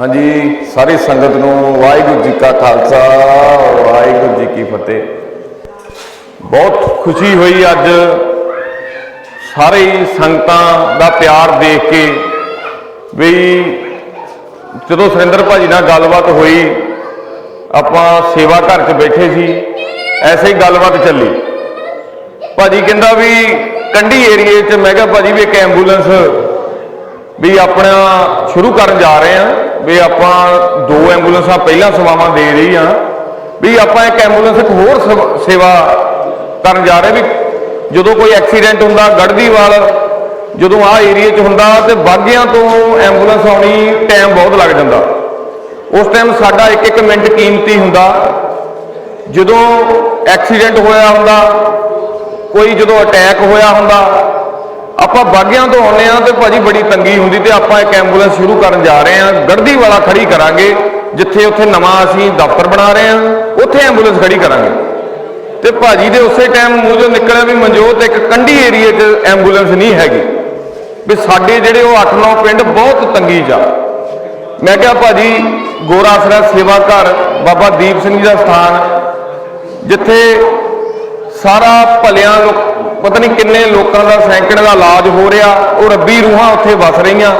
ਹਾਂਜੀ, ਸਾਰੀ ਸੰਗਤ ਨੂੰ ਵਾਹਿਗੁਰੂ ਜੀ ਕਾ ਖਾਲਸਾ, ਵਾਹਿਗੁਰੂ ਜੀ ਕੀ ਫਤਿਹ। ਬਹੁਤ ਖੁਸ਼ੀ ਹੋਈ ਅੱਜ ਸਾਰੇ ਸੰਗਤਾਂ ਦਾ ਪਿਆਰ ਦੇਖ ਕੇ ਵੀ ਜਦੋਂ ਸੁਰਿੰਦਰ ਭਾਜੀ ਨਾਲ ਗੱਲਬਾਤ ਹੋਈ, ਆਪਾਂ ਸੇਵਾ ਘਰ 'ਚ ਬੈਠੇ ਸੀ, ਐਸੇ ਹੀ ਗੱਲਬਾਤ ਚੱਲੀ। ਭਾਜੀ ਕਹਿੰਦਾ ਵੀ ਕੰਢੀ ਏਰੀਏ 'ਚ, ਮੈਂ ਕਿਹਾ ਭਾਜੀ ਵੀ ਇੱਕ ਐਂਬੂਲੈਂਸ ਵੀ ਆਪਣਾ ਸ਼ੁਰੂ ਕਰਨ ਜਾ ਰਹੇ ਆ ਵੀ ਆਪਾਂ ਦੋ ਐਂਬੂਲੈਂਸਾਂ ਪਹਿਲਾਂ ਸੇਵਾਵਾਂ ਦੇ ਰਹੀ ਆ ਵੀ ਆਪਾਂ ਇੱਕ ਐਂਬੂਲੈਂਸ ਇੱਕ ਹੋਰ ਸੇਵਾ- ਸੇਵਾ ਕਰਨ ਜਾ ਰਹੇ ਵੀ ਜਦੋਂ ਕੋਈ ਐਕਸੀਡੈਂਟ ਹੁੰਦਾ ਗੜਦੀਵਾਲ ਜਦੋਂ ਆਹ ਏਰੀਏ 'ਚ ਹੁੰਦਾ ਤੇ ਬਾਗਿਆਂ ਤੋਂ ਐਂਬੂਲੈਂਸ ਆਉਣੀ ਟਾਈਮ ਬਹੁਤ ਲੱਗ ਜਾਂਦਾ। ਉਸ ਟਾਈਮ ਸਾਡਾ ਇੱਕ ਇੱਕ ਮਿੰਟ ਕੀਮਤੀ ਹੁੰਦਾ। ਜਦੋਂ ਐਕਸੀਡੈਂਟ ਹੋਇਆ ਹੁੰਦਾ, ਕੋਈ ਜਦੋਂ ਅਟੈਕ ਹੋਇਆ ਹੁੰਦਾ ਆਪਾਂ ਬਾਗਿਆਂ ਤੋਂ ਆਉਂਦੇ ਆ ਤੇ ਭਾਜੀ ਬੜੀ ਤੰਗੀ ਹੁੰਦੀ ਤੇ ਆਪਾਂ ਇੱਕ ਐਂਬੂਲੈਂਸ ਸ਼ੁਰੂ ਕਰਨ ਜਾ ਰਹੇ ਆ ਗੜਦੀ ਵਾਲਾ ਖੜੀ ਕਰਾਂਗੇ, ਜਿੱਥੇ ਉੱਥੇ ਨਵਾਂ ਅਸੀਂ ਦਫ਼ਤਰ ਬਣਾ ਰਹੇ ਆ ਉੱਥੇ ਐਂਬੂਲੈਂਸ ਖੜੀ ਕਰਾਂਗੇ। ਤੇ ਭਾਜੀ ਦੇ ਉਸੇ ਟਾਈਮ ਮੂੰਹ ਨਿਕਲਿਆ ਵੀ ਮਨਜੋਤ, ਇੱਕ ਕੰਢੀ ਏਰੀਏ 'ਚ ਐਂਬੂਲੈਂਸ ਨਹੀਂ ਹੈਗੀ। ਵੀ ਸਾਡੇ ਜਿਹੜੇ ਉਹ 8-9 ਪਿੰਡ ਬਹੁਤ ਤੰਗੀ ਜਾ ਮੈਂ ਕਿਹਾ ਭਾਜੀ, ਗੋਰਾ ਆਸਰਾ ਸੇਵਾ ਘਰ, ਬਾਬਾ ਦੀਪ ਸਿੰਘ ਜੀ ਦਾ ਸਥਾਨ, ਜਿੱਥੇ ਸਾਰਾ ਭਲਿਆਂ ਲੋਕ, ਪਤਾ ਨਹੀਂ ਕਿੰਨੇ ਲੋਕਾਂ ਦਾ ਸੈਂਕੜੇ ਦਾ ਇਲਾਜ ਹੋ ਰਿਹਾ, ਉਹ ਰੱਬੀ ਰੂਹਾਂ ਉੱਥੇ ਵਸ ਰਹੀਆਂ।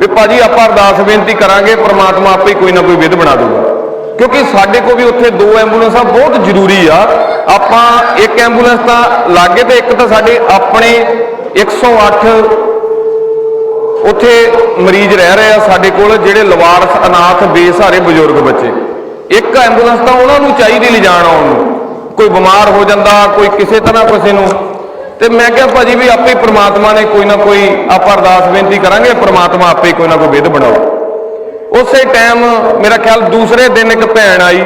ਵੀ ਭਾਜੀ ਆਪਾਂ ਅਰਦਾਸ ਬੇਨਤੀ ਕਰਾਂਗੇ, ਪ੍ਰਮਾਤਮਾ ਆਪੇ ਕੋਈ ਨਾ ਕੋਈ ਵਿਧ ਬਣਾ ਦੂਗਾ ਕਿਉਂਕਿ ਸਾਡੇ ਕੋਲ ਵੀ ਉੱਥੇ ਦੋ ਐਂਬੂਲੈਂਸਾਂ ਬਹੁਤ ਜ਼ਰੂਰੀ ਆ। ਆਪਾਂ ਇੱਕ ਐਂਬੂਲੈਂਸ ਤਾਂ ਲਾਗੇ ਤੇ ਇੱਕ ਤਾਂ ਸਾਡੇ ਆਪਣੇ 108 ਉੱਥੇ ਮਰੀਜ਼ ਰਹਿ ਰਹੇ ਆ ਸਾਡੇ ਕੋਲ, ਜਿਹੜੇ ਲਵਾਰਸ ਅਨਾਥ ਬੇਸਹਾਰੇ ਬਜ਼ੁਰਗ ਬੱਚੇ। ਇੱਕ ਐਂਬੂਲੈਂਸ ਤਾਂ ਉਹਨਾਂ ਨੂੰ ਚਾਹੀਦੀ ਲਿਜਾਣ ਆਉਣ ਨੂੰ। ਕੋਈ ਬਿਮਾਰ ਹੋ ਜਾਂਦਾ, ਕੋਈ ਕਿਸੇ ਤਰ੍ਹਾਂ ਕਿਸੇ ਨੂੰ। ਤੇ ਮੈਂ ਕਿਹਾ, ਭਾਜੀ ਵੀ ਆਪੇ ਪ੍ਰਮਾਤਮਾ ਨੇ ਕੋਈ ਨਾ ਕੋਈ, ਆਪਾਂ ਅਰਦਾਸ ਬੇਨਤੀ ਕਰਾਂਗੇ, ਪ੍ਰਮਾਤਮਾ ਆਪੇ ਕੋਈ ਨਾ ਕੋਈ ਵਿਧ ਬਣਾਓ ਉਸੇ ਟਾਈਮ ਮੇਰਾ ਖਿਆਲ ਦੂਸਰੇ ਦਿਨ ਇੱਕ ਭੈਣ ਆਈ।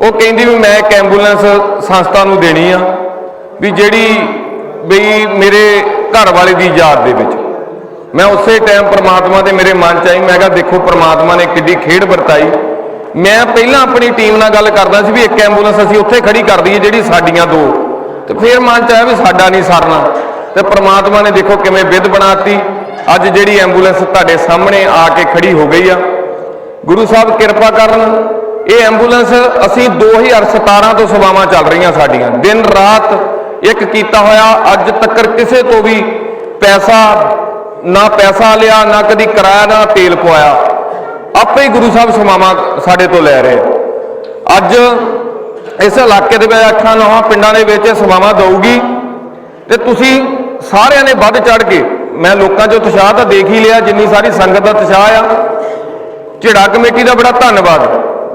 ਉਹ ਕਹਿੰਦੀ ਵੀ ਮੈਂ ਇੱਕ ਐਂਬੂਲੈਂਸ ਸੰਸਥਾ ਨੂੰ ਦੇਣੀ ਆ, ਵੀ ਜਿਹੜੀ ਬਈ ਮੇਰੇ ਘਰ ਵਾਲੇ ਦੀ ਯਾਦ ਦੇ ਵਿੱਚ। ਮੈਂ ਉਸੇ ਟਾਈਮ ਪ੍ਰਮਾਤਮਾ ਦੇ ਮੇਰੇ ਮਨ ਚ ਆਈ, ਮੈਂ ਕਿਹਾ, ਦੇਖੋ, ਪ੍ਰਮਾਤਮਾ ਨੇ ਕਿੱਡੀ ਖੇਡ ਵਰਤਾਈ। ਮੈਂ ਪਹਿਲਾਂ ਆਪਣੀ ਟੀਮ ਨਾਲ ਗੱਲ ਕਰਦਾ ਸੀ ਵੀ ਇੱਕ ਐਂਬੂਲੈਂਸ ਅਸੀਂ ਉੱਥੇ ਖੜੀ ਕਰ ਦਈਏ ਜਿਹੜੀ ਸਾਡੀਆਂ ਦੋ। ਤੇ ਫਿਰ ਮਨ ਚ ਆਇਆ ਵੀ ਸਾਡਾ ਨਹੀਂ ਸਰਨਾ। ਤੇ ਪ੍ਰਮਾਤਮਾ ਨੇ ਦੇਖੋ ਕਿਵੇਂ ਵਿਧ ਬਣਾਤੀ। ਅੱਜ ਜਿਹੜੀ ਐਂਬੂਲੈਂਸ ਤੁਹਾਡੇ ਸਾਹਮਣੇ ਆ ਕੇ ਖੜੀ ਹੋ ਗਈ ਆ। ਗੁਰੂ ਸਾਹਿਬ ਕਿਰਪਾ ਕਰਨ, ਇਹ ਐਂਬੂਲੈਂਸ ਅਸੀਂ 2017 ਤੋਂ ਸੇਵਾਵਾਂ ਚੱਲ ਰਹੀਆਂ ਸਾਡੀਆਂ। ਦਿਨ ਰਾਤ ਇੱਕ ਕੀਤਾ ਹੋਇਆ, ਅੱਜ ਤੱਕ ਕਿਸੇ ਤੋਂ ਵੀ ਪੈਸਾ, ਨਾ ਪੈਸਾ ਲਿਆ, ਨਾ ਕਦੀ ਕਿਰਾਇਆ, ਨਾ ਤੇਲ ਪਵਾਇਆ। ਆਪੇ ਹੀ ਗੁਰੂ ਸਾਹਿਬ ਸੇਵਾਵਾਂ ਸਾਡੇ ਤੋਂ ਲੈ ਰਹੇ ਅੱਜ ਇਸ ਇਲਾਕੇ ਦੇ ਵਿੱਚ ਅੱਠਾਂ ਨੌਹਾਂ ਪਿੰਡਾਂ ਦੇ ਵਿੱਚ ਇਹ ਸੇਵਾਵਾਂ ਦਊਗੀ ਤੇ ਤੁਸੀਂ ਸਾਰਿਆਂ ਨੇ ਵੱਧ ਚੜ ਕੇ, ਮੈਂ ਲੋਕਾਂ 'ਚ ਉਤਸ਼ਾਹ ਤਾਂ ਦੇਖ ਹੀ ਲਿਆ, ਜਿੰਨੀ ਸਾਰੀ ਸੰਗਤ ਦਾ ਉਤਸ਼ਾਹ ਆ। ਝਿੜਾ ਕਮੇਟੀ ਦਾ ਬੜਾ ਧੰਨਵਾਦ,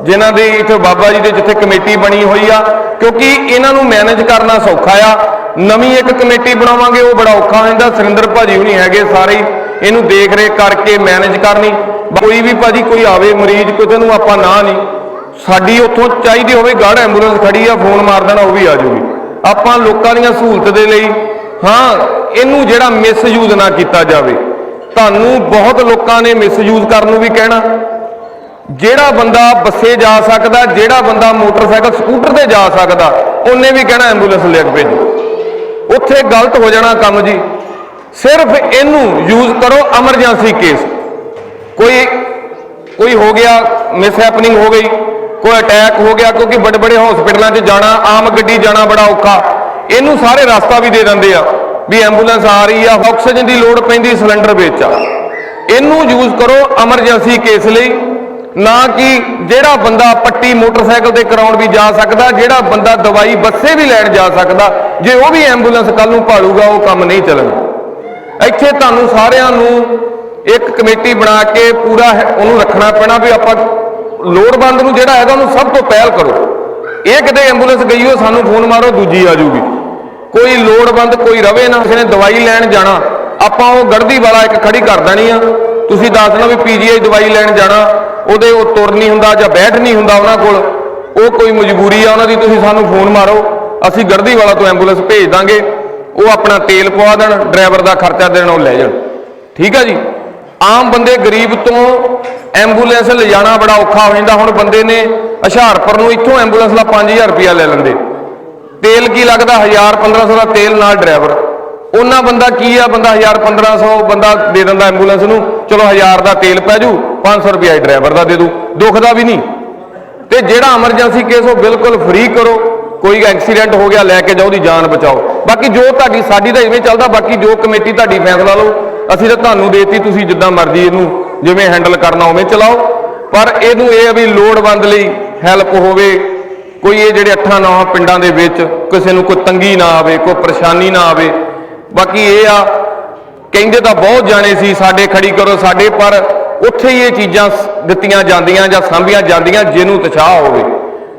ਜਿਨ੍ਹਾਂ ਦੀ ਇੱਥੇ ਬਾਬਾ ਜੀ ਦੇ ਜਿੱਥੇ ਕਮੇਟੀ ਬਣੀ ਹੋਈ ਆ, ਕਿਉਂਕਿ ਇਹਨਾਂ ਨੂੰ ਮੈਨੇਜ ਕਰਨਾ ਸੌਖਾ ਆ। ਨਵੀਂ ਇੱਕ ਕਮੇਟੀ ਬਣਾਵਾਂਗੇ, ਉਹ ਬੜਾ ਔਖਾ ਹੋ ਜਾਂਦਾ, ਸੁਰਿੰਦਰ ਭਾਜੀ ਹੁਣੀ ਹੈਗੇ ਸਾਰੇ ਇਹਨੂੰ ਦੇਖ ਰੇਖ ਕਰਕੇ ਮੈਨੇਜ ਕਰਨੀ। ਕੋਈ ਵੀ ਭਾਜੀ ਕੋਈ ਆਵੇ ਮਰੀਜ਼ ਕਿਸੇ ਨੂੰ ਆਪਾਂ ਨਾ ਨਹੀਂ ਸਾਡੀ ਉੱਥੋਂ ਚਾਹੀਦੀ ਹੋਵੇ ਗਾੜ ਐਂਬੂਲੈਂਸ ਖੜੀ ਆ, ਫੋਨ ਮਾਰ ਦੇਣਾ, ਉਹ ਵੀ ਆ ਜੂਗੀ। ਆਪਾਂ ਲੋਕਾਂ ਦੀਆਂ ਸਹੂਲਤ ਦੇ ਲਈ, ਹਾਂ, ਇਹਨੂੰ ਜਿਹੜਾ ਮਿਸਯੂਜ਼ ਨਾ ਕੀਤਾ ਜਾਵੇ, ਤੁਹਾਨੂੰ ਬਹੁਤ ਲੋਕਾਂ ਨੇ ਮਿਸਯੂਜ਼ ਕਰਨ ਨੂੰ ਵੀ ਕਹਿਣਾ। ਜਿਹੜਾ ਬੰਦਾ ਬੱਸੇ ਜਾ ਸਕਦਾ, ਜਿਹੜਾ ਬੰਦਾ ਮੋਟਰਸਾਈਕਲ, ਸਕੂਟਰ ਤੇ ਜਾ ਸਕਦਾ, ਉਹਨੇ ਵੀ ਕਹਿਣਾ ਐਂਬੂਲੈਂਸ ਲੈ ਕੇ ਭੇਜੋ। ਉੱਥੇ ਗਲਤ ਹੋ ਜਾਣਾ ਕੰਮ ਜੀ। ਸਿਰਫ ਇਹਨੂੰ ਯੂਜ਼ ਕਰੋ ਐਮਰਜੈਂਸੀ ਕੇਸ ਕੋਈ ਕੋਈ ਹੋ ਗਿਆ ਮਿਸਹੈਪਨਿੰਗ ਹੋ ਗਈ, ਕੋਈ ਅਟੈਕ ਹੋ ਗਿਆ, ਕਿਉਂਕਿ ਵੱਡੇ ਵੱਡੇ ਹਸਪੀਟਲਾਂ 'ਚ ਜਾਣਾ, ਆਮ ਗੱਡੀ ਜਾਣਾ ਬੜਾ ਔਖਾ। ਇਹਨੂੰ ਸਾਰੇ ਰਸਤਾ ਵੀ ਦੇ ਦਿੰਦੇ ਆ, ਵੀ ਐਂਬੂਲੈਂਸ ਆ ਰਹੀ ਆ ਆਕਸੀਜਨ ਦੀ ਲੋੜ ਪੈਂਦੀ ਸਿਲੰਡਰ ਵਿੱਚ ਆ। ਇਹਨੂੰ ਯੂਜ਼ ਕਰੋ ਐਮਰਜੈਂਸੀ ਕੇਸ ਲਈ, ਨਾ ਕਿ ਜਿਹੜਾ ਬੰਦਾ ਪੱਟੀ ਮੋਟਰਸਾਈਕਲ ਤੇ ਕਰਾਉਣ ਵੀ ਜਾ ਸਕਦਾ, ਜਿਹੜਾ ਬੰਦਾ ਦਵਾਈ ਬੱਸੇ ਵੀ ਲੈਣ ਜਾ ਸਕਦਾ, ਜੇ ਉਹ ਵੀ ਐਂਬੂਲੈਂਸ ਕੱਲ ਨੂੰ ਭਾਲੂਗਾ, ਉਹ ਕੰਮ ਨਹੀਂ ਚੱਲਣਾ। ਇੱਥੇ ਤੁਹਾਨੂੰ ਸਾਰਿਆਂ ਨੂੰ ਇੱਕ ਕਮੇਟੀ ਬਣਾ ਕੇ ਪੂਰਾ ਹੈ- ਉਹਨੂੰ ਰੱਖਣਾ ਪੈਣਾ ਵੀ ਆਪਾਂ ਲੋੜਵੰਦ ਨੂੰ ਜਿਹੜਾ ਹੈਗਾ ਉਹਨੂੰ ਸਭ ਤੋਂ ਪਹਿਲ ਕਰੋ। ਇਹ ਕਿਤੇ ਐਂਬੂਲੈਂਸ ਗਈ ਹੋ ਸਾਨੂੰ ਫੋਨ ਮਾਰੋ, ਦੂਜੀ ਆ ਜਾਊਗੀ। ਕੋਈ ਲੋੜਵੰਦ ਕੋਈ ਰਵੇ ਨਾ, ਕਿਸੇ ਨੇ ਦਵਾਈ ਲੈਣ ਜਾਣਾ, ਆਪਾਂ ਉਹ ਗੜਦੀ ਵਾਲਾ ਇੱਕ ਖੜੀ ਕਰ ਦੇਣੀ ਆ। ਤੁਸੀਂ ਦੱਸ ਦੇਣਾ ਵੀ ਪੀਜੀਆਈ ਦਵਾਈ ਲੈਣ ਜਾਣਾ, ਉਹਦੇ ਉਹ ਤੁਰ ਨਹੀਂ ਹੁੰਦਾ ਜਾਂ ਬੈਠ ਨਹੀਂ ਹੁੰਦਾ ਉਹਨਾਂ ਕੋਲ। ਉਹ ਕੋਈ ਮਜਬੂਰੀ ਆ ਉਹਨਾਂ ਦੀ, ਤੁਸੀਂ ਸਾਨੂੰ ਫੋਨ ਮਾਰੋ, ਅਸੀਂ ਗੜਦੀ ਵਾਲਾ ਤੋਂ ਐਂਬੂਲੈਂਸ ਭੇਜ ਦਾਂਗੇ, ਉਹ ਆਪਣਾ ਤੇਲ ਪਵਾ ਦੇਣ, ਡਰਾਈਵਰ ਦਾ ਖਰਚਾ ਦੇਣ, ਉਹ ਲੈ ਜਾਣ। ਠੀਕ ਆ ਜੀ? ਆਮ ਬੰਦੇ ਗਰੀਬ ਤੋਂ ਐਂਬੂਲੈਂਸ ਲਿਜਾਣਾ ਬੜਾ ਔਖਾ ਹੋ ਜਾਂਦਾ। ਹੁਣ ਬੰਦੇ ਨੇ ਹੁਸ਼ਿਆਰਪੁਰ ਨੂੰ ਇੱਥੋਂ ਐਂਬੂਲੈਂਸ ਦਾ 5000 ਰੁਪਇਆ ਲੈ ਲੈਂਦੇ। ਤੇਲ ਕੀ ਲੱਗਦਾ? 1000 1500 ਦਾ ਤੇਲ ਨਾਲ ਡਰਾਈਵਰ। ਉਹਨਾਂ ਬੰਦਾ ਕੀ ਆ? ਬੰਦਾ 1000 1500 ਬੰਦਾ ਦੇ ਦਿੰਦਾ ਐਂਬੂਲੈਂਸ ਨੂੰ। ਚਲੋ 1000 ਦਾ ਤੇਲ ਪੈ ਜੂ 500 ਰੁਪਏ ਡਰਾਈਵਰ ਦਾ ਦੇ ਦੂ। ਦੁਖਦਾ ਵੀ ਨਹੀਂ। ਤੇ ਜਿਹੜਾ ਐਮਰਜੈਂਸੀ ਕੇਸ ਉਹ ਬਿਲਕੁਲ ਫ੍ਰੀ ਕਰੋ। ਕੋਈ ਐਕਸੀਡੈਂਟ ਹੋ ਗਿਆ, ਲੈ ਕੇ ਜਾਓ ਦੀ ਜਾਨ ਬਚਾਓ। ਬਾਕੀ ਜੋ ਤੁਹਾਡੀ ਸਾਡੀ ਤਾਂ ਇਵੇਂ ਚੱਲਦਾ, ਬਾਕੀ ਜੋ ਕਮੇਟੀ ਤੁਹਾਡੀ ਫੈਸਲਾ ਲਓ ਅਸੀਂ ਤਾਂ ਤੁਹਾਨੂੰ ਦੇਤੀ, ਤੁਸੀਂ ਜਿੱਦਾਂ ਮਰਜ਼ੀ ਇਹਨੂੰ ਜਿਵੇਂ ਹੈਂਡਲ ਕਰਨਾ ਉਵੇਂ ਚਲਾਓ। ਪਰ ਇਹਨੂੰ ਇਹ ਆ ਵੀ ਲੋੜਵੰਦ ਲਈ ਹੈਲਪ ਹੋਵੇ, ਕੋਈ ਇਹ ਜਿਹੜੇ ਅੱਠਾਂ ਨੌਂ ਪਿੰਡਾਂ ਦੇ ਵਿੱਚ ਕਿਸੇ ਨੂੰ ਕੋਈ ਤੰਗੀ ਨਾ ਆਵੇ, ਕੋਈ ਪਰੇਸ਼ਾਨੀ ਨਾ ਆਵੇ। ਬਾਕੀ ਇਹ ਆ, ਕਹਿੰਦੇ ਤਾਂ ਬਹੁਤ ਜਾਣੇ ਸੀ, ਸਾਡੇ ਖੜੀ ਕਰੋ, ਸਾਡੇ, ਪਰ ਉੱਥੇ ਹੀ ਇਹ ਚੀਜ਼ਾਂ ਦਿੱਤੀਆਂ ਜਾਂਦੀਆਂ ਜਾਂ ਸਾਂਭੀਆਂ ਜਾਂਦੀਆਂ ਜਿਹਨੂੰ ਤਸ਼ਾਹ ਹੋਵੇ।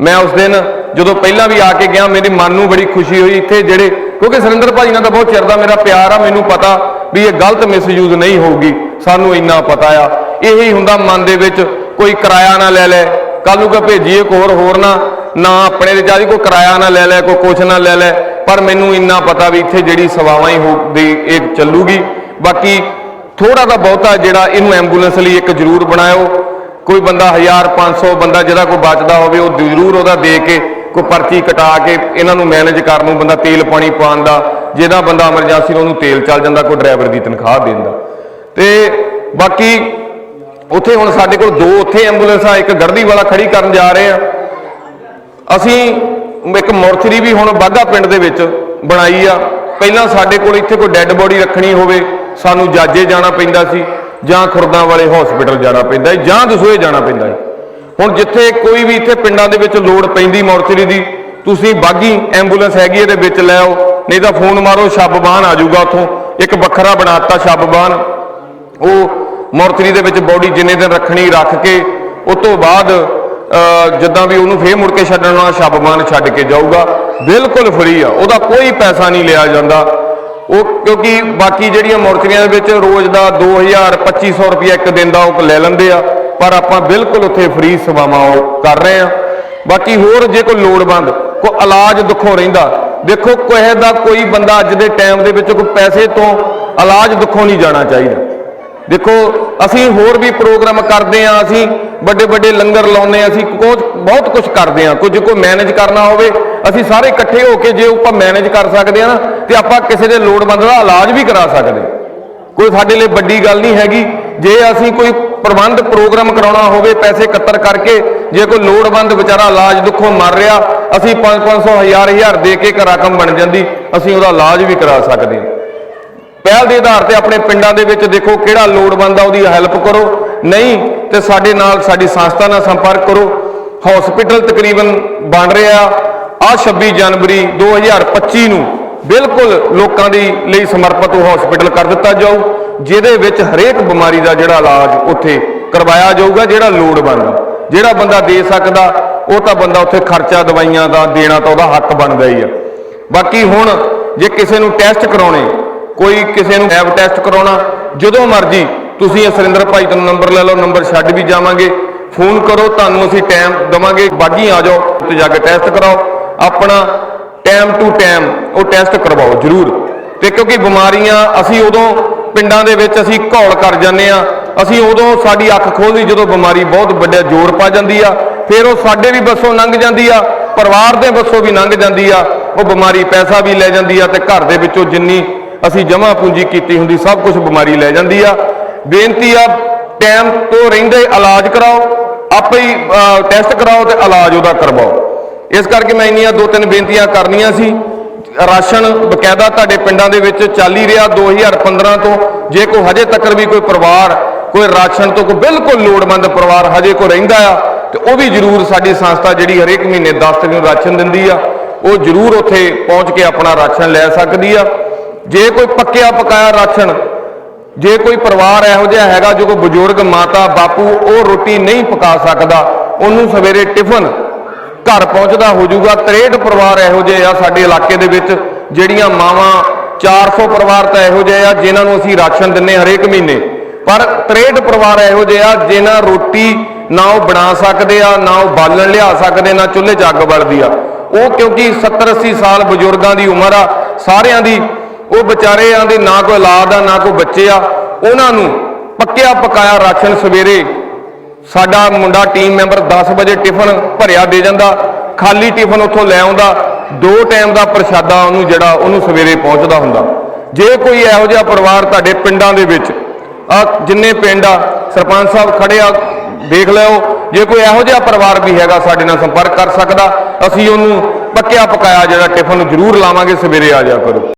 ਮੈਂ ਉਸ ਦਿਨ ਜਦੋਂ ਪਹਿਲਾਂ ਵੀ ਆ ਕੇ ਗਿਆ, ਮੇਰੇ ਮਨ ਨੂੰ ਬੜੀ ਖੁਸ਼ੀ ਹੋਈ। ਇੱਥੇ ਜਿਹੜੇ, ਕਿਉਂਕਿ ਸੁਰਿੰਦਰ ਭਾਜੀ ਨਾਲ ਤਾਂ ਬਹੁਤ ਚਿਰ ਦਾ ਮੇਰਾ ਪਿਆਰ ਆ, ਮੈਨੂੰ ਪਤਾ ਵੀ ਇਹ ਗਲਤ ਮਿਸਯੂਜ਼ ਨਹੀਂ ਹੋਊਗੀ, ਸਾਨੂੰ ਇੰਨਾ ਪਤਾ ਆ। ਇਹੀ ਹੁੰਦਾ ਮਨ ਦੇ ਵਿੱਚ, ਕੋਈ ਕਿਰਾਇਆ ਨਾ ਲੈ ਲੈ। ਕੱਲ ਨੂੰ ਕੋ ਭੇਜੀਏ ਇੱਕ ਹੋਰ ਹੋਰ ਨਾ ਨਾ ਆਪਣੇ ਦੇ ਜਾਦੀ ਕੋਈ ਕਿਰਾਇਆ ਨਾ ਲੈ ਲੈ, ਕੋਈ ਕੁਛ ਨਾ ਲੈ ਲੈ। ਪਰ ਮੈਨੂੰ ਇੰਨਾ ਪਤਾ ਵੀ ਇੱਥੇ ਜਿਹੜੀ ਸੇਵਾਵਾਂ ਹੀ ਹੋਊਗੀ ਇਹ ਚੱਲੂਗੀ। ਬਾਕੀ ਥੋੜਾ ਦਾ ਬਹੁਤਾ ਜਿਹੜਾ ਇਹਨੂੰ ਐਂਬੂਲੈਂਸ ਲਈ ਇੱਕ ਜ਼ਰੂਰ ਬਣਾਇਓ। ਕੋਈ ਬੰਦਾ 1000 500 ਬੰਦਾ ਜਿਹਦਾ ਕੋਈ ਬਚਦਾ ਹੋਵੇ, ਉਹ ਜ਼ਰੂਰ ਉਹਦਾ ਦੇ ਕੇ ਕੋਈ ਪਰਚੀ ਕਟਾ ਕੇ ਇਹਨਾਂ ਨੂੰ ਮੈਨੇਜ ਕਰਨ ਨੂੰ ਬੰਦਾ ਤੇਲ ਪਾਣੀ ਪਾਉਣ ਦਾ, ਜਿਹਦਾ ਬੰਦਾ ਐਮਰਜੈਂਸੀ ਨੂੰ ਉਹਨੂੰ ਤੇਲ ਚੱਲ ਜਾਂਦਾ, ਕੋਈ ਡਰਾਈਵਰ ਦੀ ਤਨਖਾਹ ਦੇਣ ਦਾ। ਤੇ ਬਾਕੀ ਉੱਥੇ ਹੁਣ ਸਾਡੇ ਕੋਲ ਦੋ ਉੱਥੇ ਐਂਬੂਲੈਂਸਾਂ ਇੱਕ ਗੜਦੀ ਵਾਲਾ ਖੜੀ ਕਰਨ ਜਾ ਰਹੇ ਆ। ਅਸੀਂ ਇੱਕ ਮੋਰਚਰੀ ਵੀ ਹੁਣ ਬਾਗਾ ਪਿੰਡ ਦੇ ਵਿੱਚ ਬਣਾਈ ਆ। ਪਹਿਲਾਂ ਸਾਡੇ ਕੋਲ ਇੱਥੇ ਕੋਈ ਡੈੱਡ ਬੋਡੀ ਰੱਖਣੀ ਹੋਵੇ, ਸਾਨੂੰ ਜਾਜੇ ਜਾਣਾ ਪੈਂਦਾ ਸੀ ਜਾਂ ਖੁਰਦਾਂ ਵਾਲੇ ਹਸਪੀਟਲ ਜਾਣਾ ਪੈਂਦਾ ਜਾਂ ਦਸੂਏ ਜਾਣਾ ਪੈਂਦਾ ਸੀ। ਹੁਣ ਜਿੱਥੇ ਕੋਈ ਵੀ ਇੱਥੇ ਪਿੰਡਾਂ ਦੇ ਵਿੱਚ ਲੋੜ ਪੈਂਦੀ ਮੋਰਚਰੀ ਦੀ, ਤੁਸੀਂ ਬਾਗੀ ਐਂਬੂਲੈਂਸ ਹੈਗੀ ਇਹਦੇ ਵਿੱਚ ਲੈ ਆਓ, ਨਹੀਂ ਤਾਂ ਫੋਨ ਮਾਰੋ, ਸ਼ਬਬਾਨ ਆ ਜਾਊਗਾ ਉੱਥੋਂ। ਇੱਕ ਵੱਖਰਾ ਬਣਾਤਾ ਸ਼ਬਬਾਨ। ਉਹ ਮੋਰਚਰੀ ਦੇ ਵਿੱਚ ਬੋਡੀ ਜਿੰਨੇ ਦਿਨ ਰੱਖਣੀ, ਰੱਖ ਕੇ, ਉਸ ਤੋਂ ਬਾਅਦ ਜਿੱਦਾਂ ਵੀ ਉਹਨੂੰ ਫੇਰ ਮੁੜ ਕੇ ਛੱਡਣ ਵਾਲਾ ਸ਼ਬਬਾਨ ਛੱਡ ਕੇ ਜਾਊਗਾ। ਬਿਲਕੁਲ ਫ੍ਰੀ ਆ, ਉਹਦਾ ਕੋਈ ਪੈਸਾ ਨਹੀਂ ਲਿਆ ਜਾਂਦਾ। ਉਹ ਕਿਉਂਕਿ ਬਾਕੀ ਜਿਹੜੀਆਂ ਮੋਰਚਰੀਆਂ ਦੇ ਵਿੱਚ ਰੋਜ਼ ਦਾ 2000 2500 ਰੁਪਏ ਇੱਕ ਦਿਨ ਦਾ ਉਹ ਲੈ ਲੈਂਦੇ ਆ। ਪਰ ਆਪਾਂ ਬਿਲਕੁਲ ਉੱਥੇ ਫ੍ਰੀ ਸੇਵਾਵਾਂ ਉਹ ਕਰ ਰਹੇ ਆ ਬਾਕੀ ਹੋਰ ਜੇ ਕੋਈ ਲੋੜਵੰਦ, ਕੋਈ ਇਲਾਜ ਦੁੱਖੋਂ ਰਹਿੰਦਾ, ਦੇਖੋ ਕੋਈ ਦਾ ਕੋਈ ਬੰਦਾ ਅੱਜ ਦੇ ਟਾਈਮ ਦੇ ਵਿੱਚ ਕੋਈ ਪੈਸੇ ਤੋਂ ਇਲਾਜ ਦੁੱਖੋਂ ਨਹੀਂ ਜਾਣਾ ਚਾਹੀਦਾ। ਦੇਖੋ, ਅਸੀਂ ਹੋਰ ਵੀ ਪ੍ਰੋਗਰਾਮ ਕਰਦੇ ਆ ਅਸੀਂ ਵੱਡੇ ਵੱਡੇ ਲੰਗਰ ਲਾਉਂਦੇ ਆ ਅਸੀਂ ਕੁਝ, ਬਹੁਤ ਕੁਝ ਕਰਦੇ ਆ ਕੁਝ ਕੋਈ ਮੈਨੇਜ ਕਰਨਾ ਹੋਵੇ, ਅਸੀਂ ਸਾਰੇ ਇਕੱਠੇ ਹੋ ਕੇ ਜੇ ਆਪਾਂ ਮੈਨੇਜ ਕਰ ਸਕਦੇ ਆ ਨਾ, ਤੇ ਆਪਾਂ ਕਿਸੇ ਦੇ ਲੋੜਵੰਦ ਦਾ ਇਲਾਜ ਵੀ ਕਰਾ ਸਕਦੇ ਕੋਈ ਸਾਡੇ ਲਈ ਵੱਡੀ ਗੱਲ ਨਹੀਂ ਹੈਗੀ। ਜੇ ਅਸੀਂ ਕੋਈ ਪ੍ਰਬੰਧ ਪ੍ਰੋਗਰਾਮ ਕਰਾਉਣਾ ਹੋਵੇ, ਪੈਸੇ ਇਕੱਤਰ ਕਰਕੇ, ਜੇ ਕੋਈ ਲੋੜਵੰਦ ਵਿਚਾਰਾ ਇਲਾਜ ਦੁੱਖੋਂ ਮਰ ਰਿਹਾ, ਅਸੀਂ 5-500 ਹਜ਼ਾਰ ਹਜ਼ਾਰ ਦੇ ਕੇ ਇੱਕ ਰਕਮ ਬਣ ਜਾਂਦੀ, ਅਸੀਂ ਉਹਦਾ ਇਲਾਜ ਵੀ ਕਰਾ ਸਕਦੇ ਹਾਂ। ਪਹਿਲ ਦੇ ਆਧਾਰ ਤੇ ਆਪਣੇ ਪਿੰਡਾਂ ਦੇ ਵਿੱਚ ਦੇਖੋ ਕਿਹੜਾ ਲੋੜਵੰਦ ਆ, ਉਹਦੀ ਹੈਲਪ ਕਰੋ। ਨਹੀਂ, ਤੇ ਸਾਡੇ ਨਾਲ ਸਾਡੀ ਸੰਸਥਾ ਨਾਲ ਸੰਪਰਕ ਕਰੋ। ਹਸਪੀਟਲ ਤਕਰੀਬਨ ਬਣ ਰਿਹਾ ਆ 26 ਜਨਵਰੀ 2025 ਨੂੰ ਬਿਲਕੁਲ ਲੋਕਾਂ ਦੀ ਲਈ ਸਮਰਪਿਤ ਉਹ ਹਸਪੀਟਲ ਕਰ ਦਿੱਤਾ ਜਾਊ। ਜਿਹਦੇ ਵਿੱਚ ਹਰੇਕ ਬਿਮਾਰੀ ਦਾ ਜਿਹੜਾ ਇਲਾਜ ਉੱਥੇ ਕਰਵਾਇਆ ਜਾਊਗਾ, ਜਿਹੜਾ ਲੋੜਵੰਦ, ਜਿਹੜਾ ਬੰਦਾ ਦੇ ਸਕਦਾ, ਉਹ ਤਾਂ ਬੰਦਾ ਉੱਥੇ ਖਰਚਾ ਦਵਾਈਆਂ ਦਾ ਦੇਣਾ ਤਾਂ ਉਹਦਾ ਹੱਕ ਬਣਦਾ ਹੀ ਆ। ਬਾਕੀ ਹੁਣ ਜੇ ਕਿਸੇ ਨੂੰ ਟੈਸਟ ਕਰਾਉਣੇ, ਕੋਈ ਕਿਸੇ ਨੂੰ ਲੈਬ ਟੈਸਟ ਕਰਾਉਣਾ, ਜਦੋਂ ਮਰਜ਼ੀ ਤੁਸੀਂ ਸੁਰਿੰਦਰ ਭਾਈ ਤੋਂ ਨੰਬਰ ਲੈ ਲਓ ਨੰਬਰ ਛੱਡ ਵੀ ਜਾਵਾਂਗੇ। ਫੋਨ ਕਰੋ, ਤੁਹਾਨੂੰ ਅਸੀਂ ਟਾਈਮ ਦਵਾਂਗੇ। ਬਾਗੀ ਆ ਜਾਓ ਤੇ ਜਾ ਕੇ ਟੈਸਟ ਕਰਾਓ। ਆਪਣਾ ਟਾਈਮ ਟੂ ਟਾਈਮ ਉਹ ਟੈਸਟ ਕਰਵਾਓ, ਜ਼ਰੂਰ। ਤੇ ਕਿਉਂਕਿ ਬਿਮਾਰੀਆਂ ਅਸੀਂ ਉਦੋਂ ਪਿੰਡਾਂ ਦੇ ਵਿੱਚ ਅਸੀਂ ਘੌਲ ਕਰ ਜਾਂਦੇ ਆ ਅਸੀਂ ਉਦੋਂ ਸਾਡੀ ਅੱਖ ਖੋਲਦੀ ਜਦੋਂ ਬਿਮਾਰੀ ਬਹੁਤ ਵੱਡਾ ਜ਼ੋਰ ਪਾ ਜਾਂਦੀ ਆ। ਫਿਰ ਉਹ ਸਾਡੇ ਵੀ ਬੱਸੋਂ ਲੰਘ ਜਾਂਦੀ ਆ, ਪਰਿਵਾਰ ਦੇ ਬੱਸੋਂ ਵੀ ਲੰਘ ਜਾਂਦੀ ਆ। ਉਹ ਬਿਮਾਰੀ ਪੈਸਾ ਵੀ ਲੈ ਜਾਂਦੀ ਆ ਤੇ ਘਰ ਦੇ ਵਿੱਚੋਂ ਜਿੰਨੀ ਅਸੀਂ ਜਮ੍ਹਾਂ ਪੂੰਜੀ ਕੀਤੀ ਹੁੰਦੀ, ਸਭ ਕੁਝ ਬਿਮਾਰੀ ਲੈ ਜਾਂਦੀ ਆ। ਬੇਨਤੀ ਆ, ਟਾਈਮ ਤੋਂ ਰਹਿੰਦੇ ਇਲਾਜ ਕਰਾਓ, ਆਪੇ ਹੀ ਟੈਸਟ ਕਰਾਓ ਤੇ ਇਲਾਜ ਉਹਦਾ ਕਰਵਾਓ। ਇਸ ਕਰਕੇ ਮੈਂ ਇੰਨੀਆਂ ਦੋ ਤਿੰਨ ਬੇਨਤੀਆਂ ਕਰਨੀਆਂ ਸੀ। ਰਾਸ਼ਨ ਬਕਾਇਦਾ ਤੁਹਾਡੇ ਪਿੰਡਾਂ ਦੇ ਵਿੱਚ ਚੱਲ ਹੀ ਰਿਹਾ 2015 ਤੋਂ। ਜੇ ਕੋਈ ਹਜੇ ਤੱਕ ਵੀ ਕੋਈ ਪਰਿਵਾਰ, ਕੋਈ ਰਾਸ਼ਨ ਤੋਂ ਕੋਈ ਬਿਲਕੁਲ ਲੋੜਵੰਦ ਪਰਿਵਾਰ ਹਜੇ ਕੋਈ ਰਹਿੰਦਾ ਆ, ਤੇ ਉਹ ਵੀ ਜ਼ਰੂਰ ਸਾਡੀ ਸੰਸਥਾ ਜਿਹੜੀ ਹਰੇਕ ਮਹੀਨੇ 10 ਤਰੀਕ ਨੂੰ ਰਾਸ਼ਨ ਦਿੰਦੀ ਆ, ਉਹ ਜ਼ਰੂਰ ਉੱਥੇ ਪਹੁੰਚ ਕੇ ਆਪਣਾ ਰਾਸ਼ਨ ਲੈ ਸਕਦੀ ਆ। ਜੇ ਕੋਈ ਪੱਕਿਆ ਪਕਾਇਆ ਰਾਸ਼ਨ, ਜੇ ਕੋਈ ਪਰਿਵਾਰ ਇਹੋ ਜਿਹਾ ਹੈਗਾ ਜੋ ਕੋਈ ਬਜ਼ੁਰਗ ਮਾਤਾ, ਬਾਪੂ ਉਹ ਰੋਟੀ ਨਹੀਂ ਪਕਾ ਸਕਦਾ, ਉਹਨੂੰ ਸਵੇਰੇ ਟਿਫਨ ਘਰ ਪਹੁੰਚਦਾ ਹੋ ਜਾਊਗਾ। 63 ਪਰਿਵਾਰ ਇਹੋ ਜਿਹੇ ਆ ਸਾਡੇ ਇਲਾਕੇ ਦੇ ਵਿੱਚ, ਜਿਹੜੀਆਂ ਮਾਵਾਂ 400 ਪਰਿਵਾਰ ਤਾਂ ਇਹੋ ਜਿਹੇ ਆ, ਜਿਨ੍ਹਾਂ ਨੂੰ ਅਸੀਂ ਰਾਸ਼ਨ ਦਿੰਨੇ ਹਰੇਕ ਮਹੀਨੇ। ਪਰ 63 ਪਰਿਵਾਰ ਇਹੋ ਜਿਹੇ ਆ, ਜਿਨ੍ਹਾਂ ਰੋਟੀ ਨਾ ਉਹ ਬਣਾ ਸਕਦੇ ਆ, ਨਾ ਉਹ ਬਾਲਣ ਲਿਆ ਸਕਦੇ, ਨਾ ਚੁੱਲ੍ਹੇ 'ਚ ਅੱਗ ਬਲਦੀ ਆ। ਉਹ ਕਿਉਂਕਿ 70 80 ਸਾਲ ਬਜ਼ੁਰਗਾਂ ਦੀ ਉਮਰ ਆ, ਸਾਰਿਆਂ ਦੀ, ਉਹ ਵਿਚਾਰਿਆਂ ਦੇ ਨਾ ਕੋਈ ਔਲਾਦ ਆ, ਨਾ ਕੋਈ ਬੱਚੇ ਆ, ਉਹਨਾਂ ਨੂੰ ਪੱਕਿਆ ਪਕਾਇਆ ਰਾਸ਼ਨ ਸਵੇਰੇ ਸਾਡਾ ਮੁੰਡਾ ਟੀਮ ਮੈਂਬਰ 10 ਵਜੇ ਟਿਫਨ ਭਰਿਆ ਦੇ ਜਾਂਦਾ, ਖਾਲੀ ਟਿਫਨ ਉੱਥੋਂ ਲੈ ਆਉਂਦਾ, ਦੋ ਟਾਈਮ ਦਾ ਪ੍ਰਸ਼ਾਦਾ ਉਹਨੂੰ ਜਿਹੜਾ ਉਹਨੂੰ ਸਵੇਰੇ ਪਹੁੰਚਦਾ ਹੁੰਦਾ। ਜੇ ਕੋਈ ਇਹੋ ਜਿਹਾ ਪਰਿਵਾਰ ਤੁਹਾਡੇ ਪਿੰਡਾਂ ਦੇ ਵਿੱਚ ਆ ਜਿੰਨੇ ਪਿੰਡ ਆ, ਸਰਪੰਚ ਸਾਹਿਬ ਖੜੇ ਆ ਦੇਖ ਲਿਓ, ਜੇ ਕੋਈ ਇਹੋ ਜਿਹਾ ਪਰਿਵਾਰ ਵੀ ਹੈਗਾ ਸਾਡੇ ਨਾਲ ਸੰਪਰਕ ਕਰ ਸਕਦਾ, ਅਸੀਂ ਉਹਨੂੰ ਪੱਕਿਆ ਪਕਾਇਆ ਜਿਹੜਾ ਟਿਫਨ ਜ਼ਰੂਰ ਲਾਵਾਂਗੇ, ਸਵੇਰੇ ਆ ਜਾ ਕਰੋ।